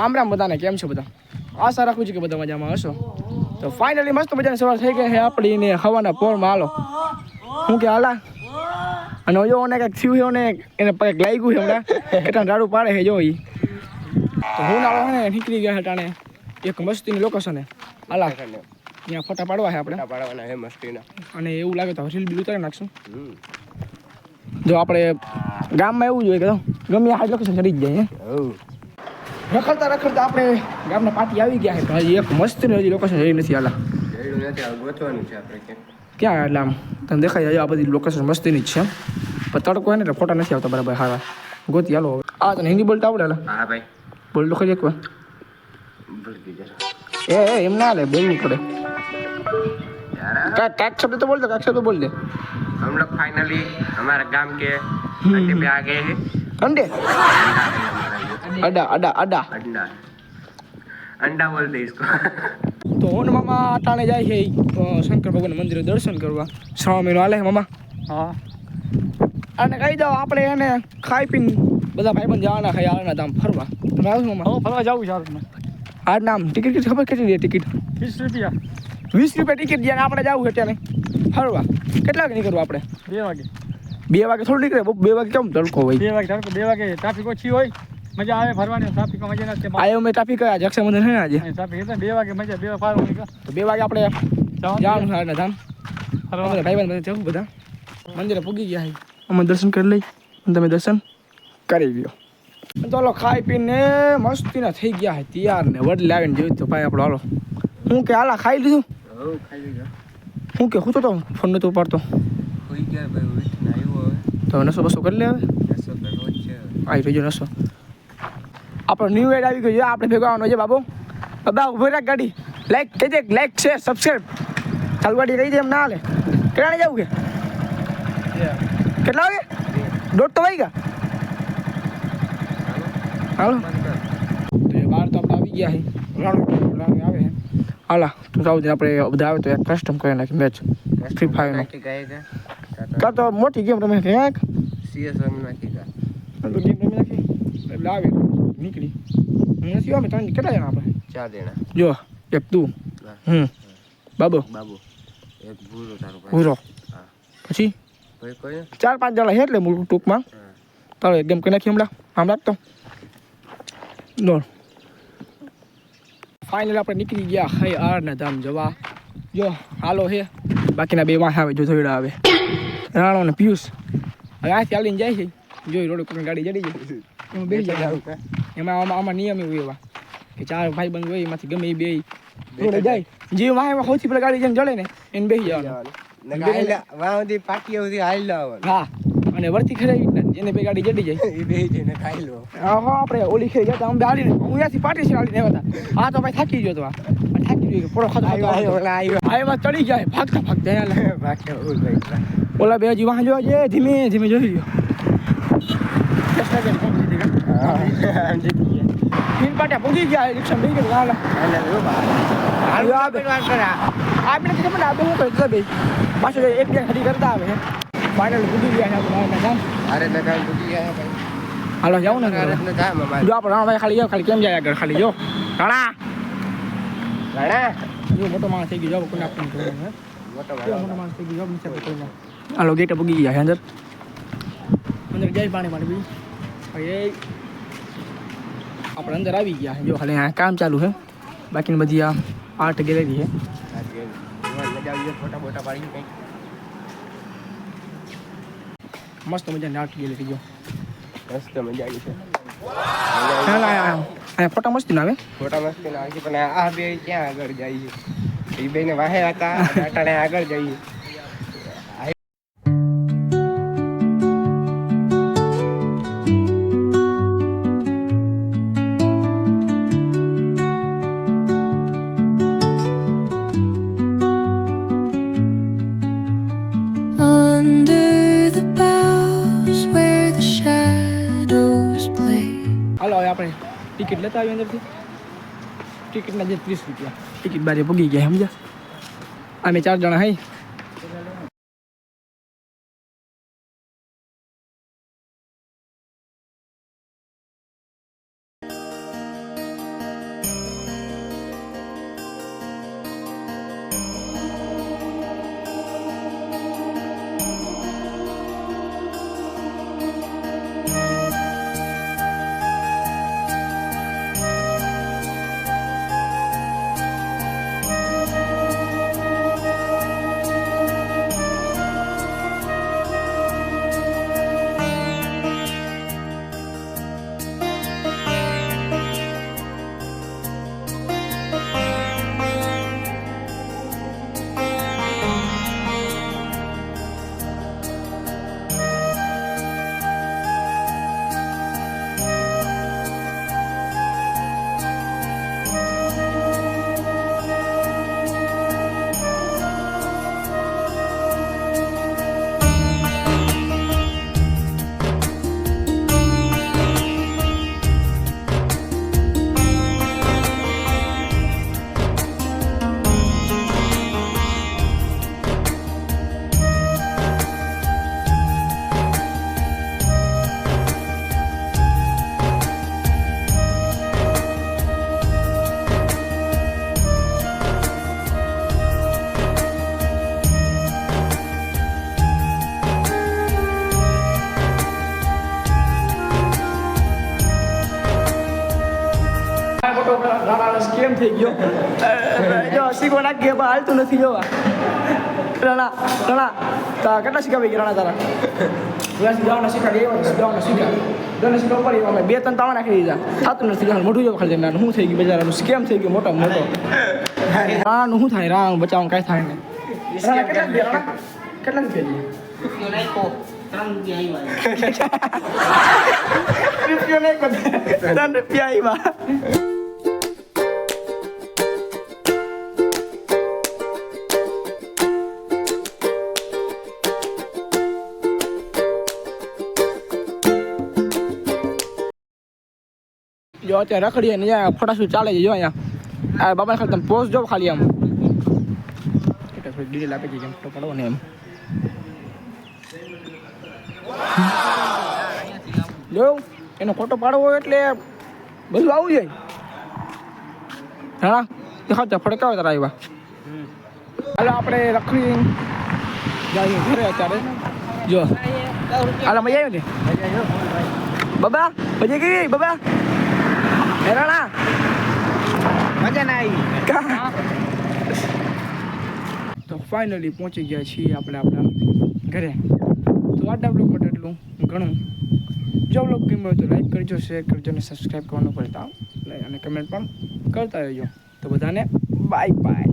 રામ રામ બધાને કેમ છો બધા? આશા રાખું છું કે બધા મજામાં હશો. તો ફાઇનલી મસ્ત મજાની સવાર થઈ ગઈ છે આપણી ને હવાના પોરમાં. હાલો. હું કે હાલા? અને જો ને કંઈક થયું છે ને એને પગે લાગ્યું છે હમણાં. કેટલા રાડું પાડે છે જો એ તો હું નાળો ને નીકળી ગયા છે ટાણે. એક મસ્તીની લોકેશન છે. હાલા. ત્યાં ફોટા પાડવા છે આપણે. પાડવાના હે મસ્તીના. અને એવું લાગે તો રીલ બિલ ઉતારી નાખશું. જો આપણે ગામમાં એવું જોઈએ કે ગમે આ લોકેશન ચડી જ જાય હે. રખડતા રખડતા આપણે ગામના પાટી આવી ગયા છે પણ હજી એક મસ્ત હજી લોકેશન જઈ નથી હાલા જઈડું નથી આ ગોતવાનું છે આપણે કે ક્યાં એટલે આમ તમને દેખાય છે આ બધી લોકેશન મસ્તીની જ છે પણ તડકો હોય ને એટલે ફોટા નથી આવતા બરાબર હારા ગોતી હાલો હવે આ તને હિન્દી બોલતા આવડે હાલા હા ભાઈ બોલ તો ખરી એકવાર ભૂલતી જરા એ એ એમ ના લે બોલવું પડે यार કાંઈક કાંઈક શબ્દ તો બોલ દે કાંઈક શબ્દ બોલ દે हम लोग फाइनली हमारे गांव के अड्डे पे आ गए हैं અંડે અડા અડા અડા अंडा अंडा बोलते हैं इसको તો ઓન મામા અટાણે જાય છે અ, શંકર ભગવાન મંદિરે દર્શન કરવા શ્રાવણ મહિનો હાલે મામા હા અને કહી દો આપણે એને ખાઈ પીને બધા ભાઈબંધ જવાના ખાઈ આવવાના ધામ ફરવા તમે આવશો મામા હવે ફરવા જવું છે આપણે આ નામ ટિકિટ કેટલી ખબર કેટલી છે ટિકિટ વીસ રૂપિયા વીસ રૂપિયા ટિકિટ જ્યાં આપણે જવું છે ત્યાં ફરવા કેટલા વાગે નીકળવું આપણે બે વાગે બે વાગે થોડું નીકળે બહુ બે વાગે કેમ તડકો હોય બે વાગે ધારો કે બે વાગે ટ્રાફિક ઓછી હોય મજા આવે ફરવાની ટ્રાફિક મજા ના છે આયો મે ટ્રાફિક આજ રક્ષાબંધન હે ને આજે? ટ્રાફિક એટલે 2 વાગે મજા 2 વાગે ફરવાની તો 2 વાગે આપણે જવાનું છે. ને ધામ. ફરવા ભાઈ બંધ જવું બધા. મંદિરે પૂગી ગયા છે. અમે દર્શન કરી લઈ અને તમે દર્શન કરી લ્યો. ચાલો ખાઈ પીને મસ્તીના થઈ ગયા છે તૈયાર ને વડ લાવીને જોયું તો ભાઈ આપણો હાલો. હું કે હાલા ખાઈ લીધું? હું કે હું તો ફોન નતો ઉપાડતો. તો નશો બસો કરી લે આવે આવી રહ્યો નસો. આપણો ન્યૂ એડ આવી ગયો છે. આપણે ભેગો આવવાનો છે બાબુ. બાબા ઊભો રાખ ગાડી. લાઈક કહેજે લાઈક શેર સબસ્ક્રાઈબ ચાલુ ગાડી રહી જાય એમ ના હાલે. કેટલાને જવું કે? કેટલા વાગે? દોઢ તો વાગ્યા. હાલો. બાર તો આપણે આવી ગયા છે આવે છે હાલા તો જાવ આપણે બધા આવે તો એક કસ્ટમ કરી નાખી મેચ. ફ્રી ફાયર કાં તો મોટી ગેમ રમે ક્યાંક સીએસ રમી નાખી કા તો ગેમ રમી નાખી. એટલે આવે. નીકળી. નથી આવે ત્રણ કેટલા જણા આપણે? ચાર જણા જો એક તું. હમ. બાબુ. બાબો. એક ભૂરો તારો ભૂરો. પછી? ચાર પાંચ જણા છે એટલે મૂળ ટૂંકમાં. હા. તારો એક ગેમ કરી નાખી હમણાં. આમ રાખતો દોડ. ફાઇનલ આપણે નીકળી ગયા. હૈ આરના ધામ જવા. જો હાલો હે. બાકીના બે વાહ આવે જો જોઈડા આવે. રાણો ને પિયુષ. હવે આથી હાલીને જાય છે. જોઈ રોડ ઉપર ગાડી ચડી જાય. બે જાય એમાં આમાં આમાં નિયમ એવું એવા કે ચાર ભાઈ બંધ હોય એમાંથી ગમે એ બે રોડે જાય. જે વાહ એમાં સૌથી પેલા ગાડી જેમ જડે ને એને બેસી જવાનું. પાટીઓ સુધી હાલ હા. અને વર્તી ખરાઈ જેને બે ગાડી જડી જાય. એ બે જઈને ખાઈ લો. હા આપણે ઓલી ખેરી ગયા હતા અમે ને હું ત્યાંથી પાટી છે હાલીને આવ્યા હતા. આ તો ભાઈ થાકી ગયો તો આ. થાકી ગયો પોળો ખાતો આવ્યો, ઓલા આવ્યો. આ એમાં ચડી જાય. ભાગતા ભાગતા લે. બાકી ઓલ ભાઈ. ઓલા બે હજી વાહ જોવા છે ધીમે ધીમે જોઈ લ્યો. તીન પાટિયા પૂગી ગયા રિક્ષા બેસી ગયો હાલા હાલ આ બે આપણે કીધું મને આપણે શું કરે બે પાછું એક બે ખડી કરતા આવે ફાઇનલ પૂગી ગયા આપણે અરે ને કામ પૂછી ગયા ભાઈ હાલો જાવ ને અરે ને કામ જો આપણે રાણાભાઈ ખાલી ખાલી કેમ જાય આગળ ખાલી જો રાણા ઘણા જો મોટો માણસ થઈ ગયો જો કોઈ આપણે મોટો હાલો ગેટ પૂગી ગયા અંદર. અંદર જાય પાણી પાણી, બીજું. આપણે અંદર આવી ગયા છે. જો ખાલી આ કામ ચાલુ છે. બાકીની બધી આ આર્ટ ગેલેરી છે. મજા આવી ફોટા બોટા પાડી કઈ મસ્ત મજાની આર્ટ ગેલેરી જો. મસ્ત મજા આવી છે. અહીંયા ફોટા મસ્તી ના આવે? ફોટા મસ્તી ના આવી છે પણ આ બે ક્યાં આગળ જાય છે? એ બેને વાહે હતા અટાણે આગળ જઈએ. ટિકિટ લેતા આવી અંદરથી. ટિકિટના જે ત્રીસ રૂપિયા. ટિકિટ બારે પૂગી ગયા, સમજ્યા? અમે ચાર જણા હઈ. થઈ ગયો. જો શીખવા નાખ કે હાલતું નથી જોવા રણા રણા તા કેટલા શીખાવી ગયા રણા તારા? વ્યાસી જવાના શીખાડી એવા જવાના શીખ્યા દોને શીખવા પડી અમે બે ત્રણ તાવા નાખી દીધા. થતું નથી મોટું મોઢું જો ખાલી જઈને શું થઈ ગયું બજારનું કેમ થઈ ગયું મોટો મોટો? રાણાનું શું થાય રાણ બચાવવાનું કાંઈ થાય નહીં. રાણા કેટલા રૂપિયા રાણા? કેટલા રૂપિયા રૂપિયા ત્રણ રૂપિયા આવ્યા જો અત્યારે રખડીએ ને અહીંયા ફટાશું ચાલે છે, જો અહીંયા. આ બાબા ખાલી તમે પોસ્ટ જો ખાલી આમ. ડિટેલ આપી દીધી એમ ફોટો પાડવો ને એમ. જો, એનો ફોટો પાડવો એટલે બધું આવું જાય. હા દેખાતા ફડકાવે તારા આવ્યા હાલો, આપણે રખડી જઈએ ઘરે અત્યારે. જો. હાલો, મજા આવી ને? બાબા, મજા કેવી? બાબા? હેરાણા મજા ના આવી. તો ફાઇનલી પહોંચી ગયા છીએ આપણે આપણા ઘરે. તો આજના બ્લોગ માટે એટલું ઘણું જો બ્લોગ ગમ્યો તો લાઈક કરજો શેર કરજો અને સબસ્ક્રાઈબ કરવાનું ભૂલતા નહીં. અને કમેન્ટ પણ કરતા રહેજો. તો બધાને બાય બાય